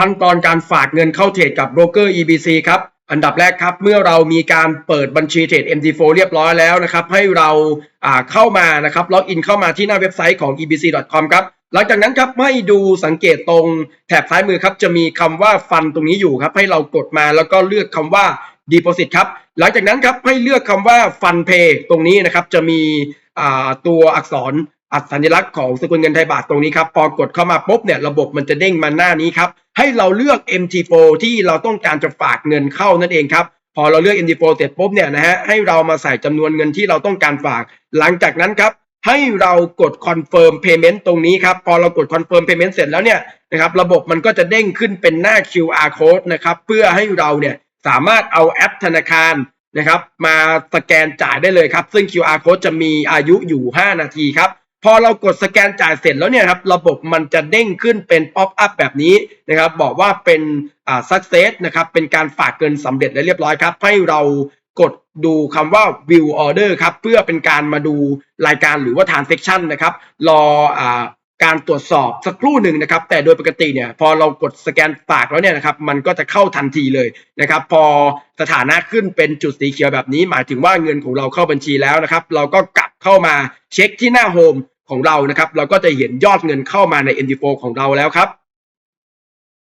ขั้นตอนการฝากเงินเข้าเทรดกับโบรกเกอร์ EBC ครับ อันดับแรกครับ เมื่อเรามีการเปิดบัญชีเทรด MT4 เรียบร้อยแล้วนะครับ ให้เราเข้ามานะครับล็อกอินเข้ามาที่หน้าเว็บไซต์ของ ebc.com ครับ หลังจากนั้นครับให้ดูสังเกตตรงแถบซ้ายมือครับ จะมีคำว่าฟันตรงนี้อยู่ครับ ให้เรากดมาแล้วก็เลือกคำว่า deposit ครับ หลังจากนั้นครับให้เลือกคำว่า fund pay ตรงนี้นะครับจะมีตัวอักษร อัสัญลักษณ์ของสกุลเงินไทยบาทตรงนี้ครับ พอกดเข้ามาปุ๊บเนี่ยระบบมันจะเด้งมาหน้านี้ครับ ให้เราเลือก MT4 ที่เราต้องการจะฝากเงินเข้านั่นเองครับ พอเราเลือก MT4 เสร็จปุ๊บเนี่ยนะฮะให้เรามาใส่จำนวนเงินที่เราต้องการฝาก หลังจากนั้นครับให้เรากด confirm payment ตรงนี้ครับ พอเรากด confirm payment เสร็จแล้วเนี่ยนะครับระบบมันก็จะเด้งขึ้นเป็นหน้า QR code นะครับเพื่อให้เราเนี่ยสามารถเอาแอปธนาคารนะครับ มาสแกนจ่ายได้เลยครับ ซึ่ง QR code จะมีอายุอยู่ 5 นาทีครับ พอเรากดสแกนจ่ายเสร็จแล้วเนี่ยครับระบบมันจะเด้งขึ้นเป็นป๊อปอัพแบบนี้นะครับบอกว่าเป็นอ่า success นะครับเป็นการฝากเงินสำเร็จและเรียบร้อยครับ ให้เรากดดูคำว่า view order ครับเพื่อเป็นการมาดูรายการหรือว่า transaction นะครับรออ่าการตรวจสอบสักครู่หนึ่งนะครับ แต่โดยปกติเนี่ยพอเรากดสแกนฝากแล้วเนี่ยนะครับมันก็จะเข้าทันทีเลยนะครับ พอสถานะขึ้นเป็นจุดสีเขียวแบบนี้ หมายถึงว่าเงินของเราเข้าบัญชีแล้วนะครับ เราก็กลับเข้ามาเช็คที่หน้าโฮม ของเรานะครับ เราก็จะเห็นยอดเงินเข้ามาใน ND4 ของเราแล้วครับ